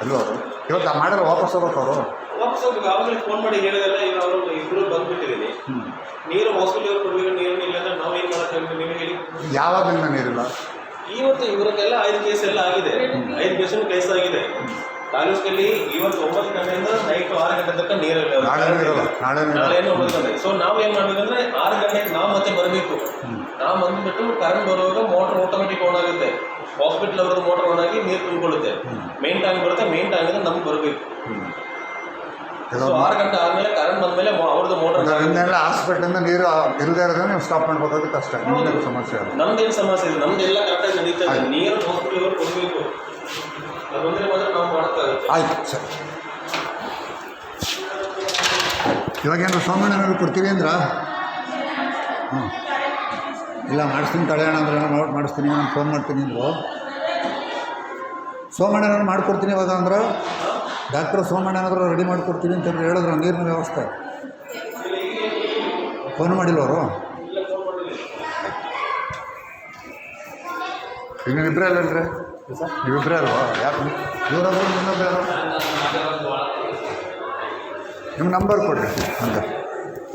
ಅಲ್ವ ಅವರು ಇವತ್ತು ಮಾಡಿದ್ರೆ ವಾಪಸ್ ಹೋಗ್ಬೇಕು ಅವರು. ವಾಪಸ್ ಹೋಗ್ಬೇಕು. ಆವಾಗಲೇ ಫೋನ್ ಮಾಡಿ ಹೇಳಿದೆಲ್ಲ ಈಗ ಅವರು ಇಬ್ಬರು ಬಂದ್ಬಿಟ್ಟಿದ್ದೀನಿ ನೀರು ಹಾಸ್ಪಿಟಲ್ ಕೊಡಬೇಕು ನೀರು ಇಲ್ಲ ಅಂದ್ರೆ ನಾವೇನು ಮಾಡೋಕ್ಕಾಗುತ್ತೆ ನೀವು ಹೇಳಿ. ಯಾವಾಗಲಿಂದ ನೀರಿಲ್ಲ? ಇವತ್ತು ಇವರಿಗೆಲ್ಲ ಐದು ಕೇಸ್ ಎಲ್ಲ ಆಗಿದೆ. ಐದು ಕೇಸು ಕೇಸ್ ಆಗಿದೆ. ತಾಲೂಕಲ್ಲಿ ಇವತ್ತು ಒಂಬತ್ತು ಗಂಟೆಯಿಂದ ನೈಟ್ ಆರು ಗಂಟೆ ತನಕ ನೀರಿಲ್ಲ ನಾಳೆ ಇರಲ್ಲ ನಾಳೆ ನಾಳೆನೂ ಒಂಬತ್ತು ಗಂಟೆ. ಸೊ ನಾವು ಏನು ಮಾಡ್ಬೇಕಂದ್ರೆ ಆರು ಗಂಟೆಗೆ ನಾವು ಮತ್ತೆ ಬರಬೇಕು. ನಾವು ಬಂದ್ಬಿಟ್ಟು ಕರೆಂಟ್ ಬರುವಾಗ ಮೋಟರ್ ಆಟೋಮೆಟಿಕ್ ಹಾಸ್ಪಿಟಲ್ ಅವ್ರದ್ದು ಮೋಟರ್ ಆನ್ ಆಗಿ ನೀರು ತುಂಬಿಕೊಳ್ಳುತ್ತೆ. ಮೇನ್ ಟ್ಯಾಂಕ್ ಬರುತ್ತೆ ಮೇನ್ ಟ್ಯಾಂಕ್ ನಮ್ಗೆ ಬರಬೇಕು. ಸೊ ಆರು ಗಂಟೆ ಆದ್ಮೇಲೆ ಕರೆಂಟ್ ಬಂದ್ಮೇಲೆ ಅವ್ರದ್ದು ಮೋಟರ್ ಇನ್ನೆಲ್ಲ ಹಾಸ್ಪಿಟ್ಲಿಂದ ನೀರು ಇಲ್ಲದೆ ಇರೋದ್ರೆ ನೀವು ಸ್ಟಾಪ್ ಮಾಡ್ಬೇಕಾದ್ರೆ ಕಷ್ಟ. ನಿಮ್ದೇನು ಸಮಸ್ಯೆ ನಮ್ದೇನು ಸಮಸ್ಯೆ ಇದೆ ನಮ್ದೆಲ್ಲ ಕರೆಕ್ಟಾಗಿ ನಡೀತಾ ಇದೆ. ನೀರು ಹಾಸ್ಪಿಟಲ್ ಅವ್ರು ಕೊಡಬೇಕು. ಅದೊಂದ್ರೆ ಮಾತ್ರ ನಾವು ಮಾಡೋಕ್ಕಾಗುತ್ತೆ ಆಯ್ತು ಸರಿ. ಇವಾಗೇನು ಸೋಮಣ್ಣನವ್ರು ಕೊಡ್ತೀವಿ ಅಂದ್ರ? ಇಲ್ಲ, ಮಾಡಿಸ್ತೀನಿ ತಡೆಯೋಣ ಅಂದ್ರೆ ನೋಡಿ ಮಾಡಿಸ್ತೀನಿ, ನಾನು ಫೋನ್ ಮಾಡ್ತೀನಿ ಅಂದರು ಸೋಮಣ್ಣನವ್ರು ಮಾಡ್ಕೊಡ್ತೀನಿ ಇವಾಗ ಅಂದ್ರೆ? ಡಾಕ್ಟ್ರ್ ಸೋಮಣ್ಣನಾದ್ರು ರೆಡಿ ಮಾಡಿಕೊಡ್ತೀನಿ ಅಂತ ಹೇಳಿದ್ರು ನೀರಿನ ವ್ಯವಸ್ಥೆ? ಫೋನ್ ಮಾಡಿಲ್ಲ ಅವರು? ಈಗ ನೀವಿಬ್ಬರೇ ಅಲ್ಲಲ್ರಿ ನೀವಿಬ್ಬರೇ ಅಲ್ವಾ? ಯಾಕೆ? ಇವರಾದ್ರು ಇನ್ನೊಬ್ರು ಯಾರು? ನಿಮ್ಮ ನಂಬರ್ ಕೊಡಿರಿ ಅಂತ